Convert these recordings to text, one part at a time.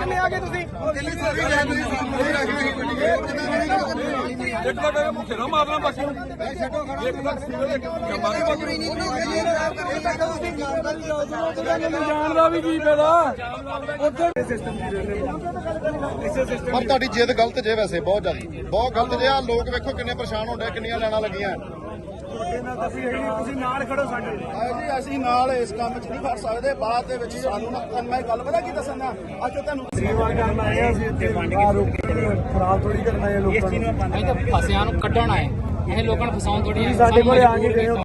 ਕਿੰਨੇ ਆ ਗਏ ਤੁਸੀਂ? ਦਿੱਲੀ ਤੋਂ ਵੀ ਗਏ ਤੁਸੀਂ ਸਾਹਮਣੇ ਰੱਖ ਇੱਕ ਤਾਂ ਮੇਰੇ ਮੁੱਖੇ ਨਾ ਮਾਰਨਾ ਬਸ ਇੱਕ ਤਾਂ ਸਿਵਲ ਇੱਕ ਜਮਾਨੀ ਜਾਣਦਾ ਵੀ ਕੀ ਫਾਇਦਾ? ਉੱਥੇ ਪਰ ਤੁਹਾਡੀ ਜਿੱਦ ਗਲਤ ਜੇ ਵੈਸੇ ਬਹੁਤ ਜ਼ਿਆਦਾ। ਬਹੁਤ ਗਲਤ ਜੇ ਆ ਲੋਕ ਵੇਖੋ ਕਿੰਨੇ ਪਰੇਸ਼ਾਨ ਹੁੰਦੇ ਕਿੰਨੀਆਂ ਲੈਣਾ ਲੱਗੀਆਂ। ਤੁਸੀਂ ਨਾਲ ਖੜੋ ਸਾਡੇ ਜੀ ਅਸੀਂ ਨਾਲ ਇਸ ਕੰਮ 'ਚ ਨਹੀਂ ਫੜ ਸਕਦੇ ਬਾਅਦ ਦੇ ਵਿੱਚ ਸਾਨੂੰ ਨਾ ਮੈਂ ਗੱਲ ਪਤਾ ਕੀ ਦੱਸਣਾ ਅੱਜ ਤੁਹਾਨੂੰ ਸੇਵਾ ਕਰਨ ਆਏ ਆ ਅਸੀਂ ਇੱਥੇ ਖਰਾਬ ਥੋੜੀ ਕਰਨਾ ਹੈ ਲੋਕਾਂ ਨੂੰ ਅਸੀਂ ਤਾਂ ਫਸਿਆਂ ਨੂੰ ਕੱਢਣ ਆਏ ਇਹ ਲੋਕਾਂ ਨੂੰ ਫਸਾਉਣ ਥੋੜੀ ਸਾਡੇ ਕੋਲੇ ਆ ਕੇ ਗਏ ਹੋ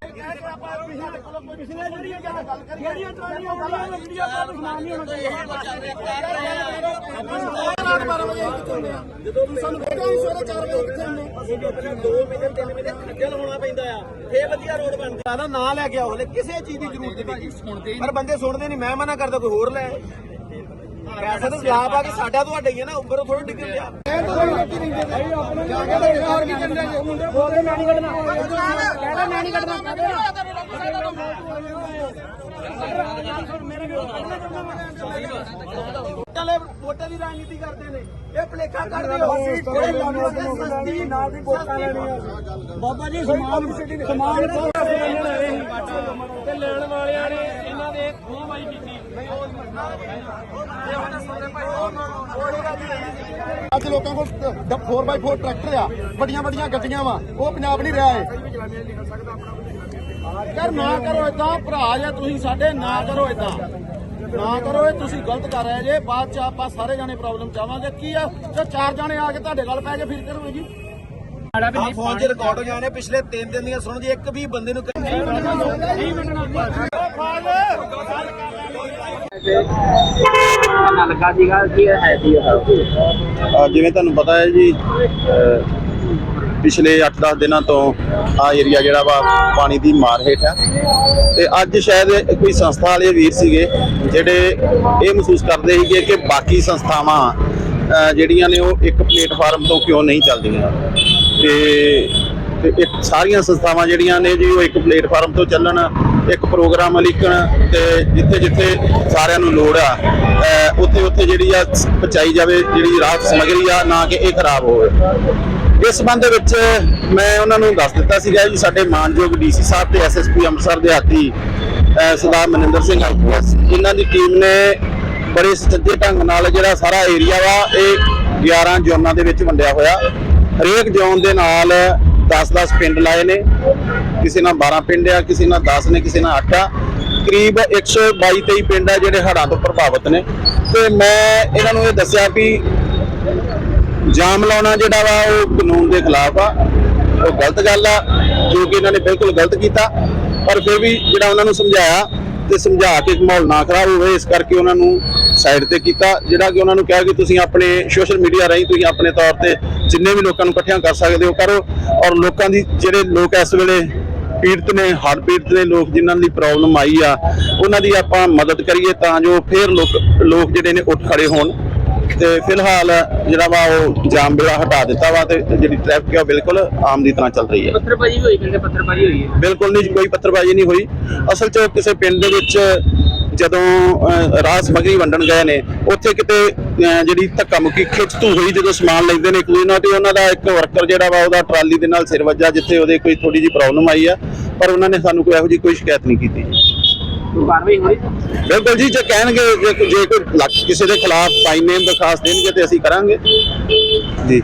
ਦਾ ਨਾਂ ਲੈ ਕੇ ਆਓ ਹਲੇ ਕਿਸੇ ਚੀਜ਼ ਦੀ ਜ਼ਰੂਰਤ ਨਹੀਂ ਪਰ ਬੰਦੇ ਸੁਣਦੇ ਨਹੀਂ ਮੈਂ ਮਨਾ ਕਰਦਾ ਕੋਈ ਹੋਰ ਲੈ। ਪੈਸਾ ਤਾਂ ਲਾਭ ਆ ਕਿ ਸਾਡਾ ਤੁਹਾਡਾ ਹੀ ਹੈ ਨਾ ਉੱਪਰੋਂ ਥੋੜਾ ਡਿੱਗਣ ਲਿਆ ਵੋਟਾਂ ਵੋਟਾਂ ਦੀ ਰਾਜਨੀਤੀ ਕਰਦੇ ਨੇ। ਇਹ ਭਲੇਖਾ ਕਰਦੇ ਹੋ ਕੋਈ ਸਸਤੀ ਨਾਲ ਦੀ ਵੋਟਾਂ ਲੈਣੀਆਂ। ਬਾਬਾ ਜੀ ਸਮਾਨ ਸਮਾਨ ਤੇ ਲੈਣ ਵਾਲਿਆਂ ਨੇ ਇਹਨਾਂ ਦੇ ਖੋਹਬਾਈ ਕੀਤੀ। ਅੱਜ ਲੋਕਾਂ ਕੋਲ 4x4 ਟਰੈਕਟਰ ਆ। ਵੱਡੀਆਂ ਵੱਡੀਆਂ ਗੱਡੀਆਂ ਵਾ। ਉਹ ਪੰਜਾਬ ਨਹੀਂ ਰਿਹਾ ਏ ਯਾਰ ਨਾ ਕਰੋ ਇਦਾਂ ਭਰਾ ਜਾਂ ਤੁਸੀਂ ਸਾਡੇ ਨਾ ਕਰੋ ਇਦਾਂ ਨਾ ਕਰੋ ਇਹ ਤੁਸੀਂ ਗਲਤ ਕਰ ਰਹੇ ਜੇ। ਬਾਅਦ ਚ ਆਪਾਂ ਸਾਰੇ ਜਾਣੇ ਪ੍ਰੋਬਲਮ ਚਾਵਾਂਗੇ ਕੀ ਆ? ਜੇ ਚਾਰ ਜਾਣੇ ਆ ਕੇ ਤੁਹਾਡੇ ਗੱਲ ਪੈ ਕੇ ਫਿਰ ਕਰੋਗੇ ਜੀ। ਆ ਫੋਨ 'ਚ ਰਿਕਾਰਡ ਹੋ ਜਾਣੇ ਪਿਛਲੇ 3 ਦਿਨ ਦੀਆਂ ਸੁਣ ਜੀ ਇੱਕ ਵੀ ਬੰਦੇ ਨੂੰ ਲੱਗਾ ਸੀਗਾ ਕੀ ਹੈ ਜੀ ਜਿਵੇਂ ਤੁਹਾਨੂੰ ਪਤਾ ਹੈ ਜੀ ਪਿਛਲੇ 8-10 ਦਿਨਾਂ ਤੋਂ ਆ ਏਰੀਆ ਜਿਹੜਾ ਵਾ ਪਾਣੀ ਦੀ ਮਾਰ ਹੇਠ ਹੈ ਤੇ ਅੱਜ ਸ਼ਾਇਦ ਕੋਈ ਸੰਸਥਾ ਵਾਲੇ ਵੀਰ ਸੀਗੇ ਜਿਹੜੇ ਇਹ ਮਹਿਸੂਸ ਕਰਦੇ ਸੀਗੇ ਕਿ ਬਾਕੀ ਸੰਸਥਾਵਾਂ ਜਿਹੜੀਆਂ ਨੇ ਉਹ ਇੱਕ ਪਲੇਟਫਾਰਮ ਤੋਂ ਕਿਉਂ ਨਹੀਂ ਚੱਲਦੀਆਂ। ਤੇ ਤੇ ਇੱਕ ਸਾਰੀਆਂ ਸੰਸਥਾਵਾਂ ਜਿਹੜੀਆਂ ਨੇ ਜੀ ਉਹ ਇੱਕ ਪਲੇਟਫਾਰਮ ਤੋਂ ਚੱਲਣ, ਇੱਕ ਪ੍ਰੋਗਰਾਮ ਲਿਖਣ ਤੇ ਜਿੱਥੇ ਜਿੱਥੇ ਸਾਰਿਆਂ ਨੂੰ ਲੋੜ ਆ ਉੱਥੇ ਉੱਥੇ ਜਿਹੜੀ ਆ ਪਹੁੰਚਾਈ ਜਾਵੇ, ਜਿਹੜੀ ਰਾਹਤ ਸਮਗਰੀ ਆ, ਨਾ ਕਿ ਇਹ ਖਰਾਬ ਹੋਵੇ। ਇਸ ਸੰਬੰਧ ਵਿੱਚ ਮੈਂ ਉਹਨਾਂ ਨੂੰ ਦੱਸ ਦਿੱਤਾ ਸੀਗਾ ਜੀ, ਸਾਡੇ ਮਾਨਯੋਗ ਡੀਸੀ ਸਾਹਿਬ ਤੇ ਐਸਐਸਪੀ ਅੰਮ੍ਰਿਤਸਰ ਦੇ ਹਾਤੀ ਅਹ, ਸਰਦਾਰ ਮਨਿੰਦਰ ਸਿੰਘ ਆਈਪੀਐਸ ਇਹਨਾਂ ਦੀ ਟੀਮ ਨੇ ਬੜੇ ਸੱਜੇ ਢੰਗ ਨਾਲ ਜਿਹੜਾ ਸਾਰਾ ਏਰੀਆ ਵਾ, ਇਹ 11 ਜ਼ੋਨਾਂ ਦੇ ਵਿੱਚ ਵੰਡਿਆ ਹੋਇਆ। ਹਰੇਕ ਜ਼ੋਨ ਦੇ ਨਾਲ 10-10 ਪਿੰਡ ਲਾਏ ਨੇ। ਕਿਸੇ ਨਾਲ 12 ਪਿੰਡ ਆ, ਕਿਸੇ ਨਾਲ 10 ਨੇ, ਕਿਸੇ ਨਾਲ 8 ਆ। ਕਰੀਬ 122-23 ਪਿੰਡ ਆ ਜਿਹੜੇ ਹੜ੍ਹਾਂ ਤੋਂ ਪ੍ਰਭਾਵਿਤ ਨੇ। ਤੇ ਮੈਂ ਇਹਨਾਂ ਨੂੰ ਇਹ ਦੱਸਿਆ ਵੀ ਜਾਮ ਲਾਉਣਾ ਜਿਹੜਾ ਵਾ ਉਹ ਕਾਨੂੰਨ ਦੇ ਖਿਲਾਫ ਆ। ਉਹ ਗਲਤ ਗੱਲ ਆ, ਜੋ ਕਿ ਇਹਨਾਂ ਨੇ ਬਿਲਕੁਲ ਗਲਤ ਕੀਤਾ। ਪਰ ਫਿਰ ਵੀ ਜਿਹੜਾ ਉਹਨਾਂ ਨੂੰ ਸਮਝਾਇਆ ਤੇ ਸਮਝਾ ਕੇ ਮਾਹੌਲ ਨਾ ਖਰਾਬ ਹੋਵੇ, ਇਸ ਕਰਕੇ ਉਹਨਾਂ ਨੂੰ ਸਾਈਡ ਤੇ ਕੀਤਾ। ਜਿਹੜਾ ਕਿ ਉਹਨਾਂ ਨੂੰ ਕਿਹਾ ਕਿ ਤੁਸੀਂ ਆਪਣੇ ਸੋਸ਼ਲ ਮੀਡੀਆ ਰਾਹੀਂ ਤੁਸੀਂ ਆਪਣੇ ਤੌਰ ਤੇ ਜਿੰਨੇ ਵੀ ਲੋਕਾਂ ਨੂੰ ਇਕੱਠਿਆਂ ਕਰ ਸਕਦੇ ਹੋ, ਕਰੋ। ਔਰ ਲੋਕਾਂ ਦੀ ਜਿਹੜੇ ਲੋਕ ਇਸ ਵੇਲੇ ਪੀੜਤ ਨੇ, ਹੜ੍ਹ ਪੀੜਤ ਨੇ ਲੋਕ ਜਿਨ੍ਹਾਂ ਦੀ ਪ੍ਰੋਬਲਮ ਆਈ ਆ, ਉਹਨਾਂ ਦੀ ਆਪਾਂ ਮਦਦ ਕਰੀਏ ਤਾਂ ਜੋ ਫਿਰ ਲੋਕ ਲੋਕ ਜਿਹੜੇ ਨੇ ਉੱਠ ਖੜੇ ਹੋਣ। ਤੇ ਫਿਲਹਾਲ ਜਿਹੜਾ ਵਾ ਉਹ ਜਾਮ ਬੇੜਾ ਹਟਾ ਦਿੱਤਾ ਵਾ ਤੇ ਜਿਹੜੀ ਟ੍ਰੈਫਿਕ ਉਹ ਬਿਲਕੁਲ ਆਮ ਦੀ ਤਰ੍ਹਾਂ ਚੱਲ ਰਹੀ ਹੈ। ਪੱਥਰਬਾਜੀ ਹੋਈ ਕਹਿੰਦੇ ਪੱਥਰਬਾਜੀ ਹੋਈ ਹੈ। ਬਿਲਕੁਲ ਨਹੀਂ ਕੋਈ ਪੱਤਰਬਾਜ਼ੀ ਨਹੀਂ ਹੋਈ। ਅਸਲ 'ਚ ਕਿਸੇ ਪਿੰਡ ਦੇ ਵਿੱਚ ਜਦੋਂ ਰਾਹ ਸਮੱਗਰੀ ਵੰਡਣ ਗਏ ਨੇ ਉੱਥੇ ਕਿਤੇ ਜਿਹੜੀ ਧੱਕਾ ਮੁੱਕੀ ਖਿੱਚਤੂ ਹੋਈ ਜਦੋਂ ਸਮਾਨ ਲੈਂਦੇ ਨੇ ਕੋਈ ਨਾ ਤੇ ਉਹਨਾਂ ਦਾ ਇੱਕ ਵਰਕਰ ਜਿਹੜਾ ਵਾ ਉਹਦਾ ਟਰਾਲੀ ਦੇ ਨਾਲ ਸਿਰ ਵੱਜਾ ਜਿੱਥੇ ਉਹਦੇ ਕੋਈ ਥੋੜੀ ਜਿਹੀ ਪ੍ਰੋਬਲਮ ਆਈ ਆ ਪਰ ਉਹਨਾਂ ਨੇ ਸਾਨੂੰ ਕੋਈ ਇਹੋ ਜਿਹੀ ਕੋਈ ਸ਼ਿਕਾਇਤ ਨਹੀਂ ਕੀਤੀ ਕਾਰਵਾਈ ਹੋਈ। ਬਿਲਕੁਲ ਜੀ ਜੇ ਕਹਿਣਗੇ ਜੇ ਕੋਈ ਕਿਸੇ ਦੇ ਖਿਲਾਫ ਬਾਈ ਨੇਮ ਦਰਖਾਸਤ ਦੇਣਗੇ ਤੇ ਅਸੀਂ ਕਰਾਂਗੇ। ਜੀ।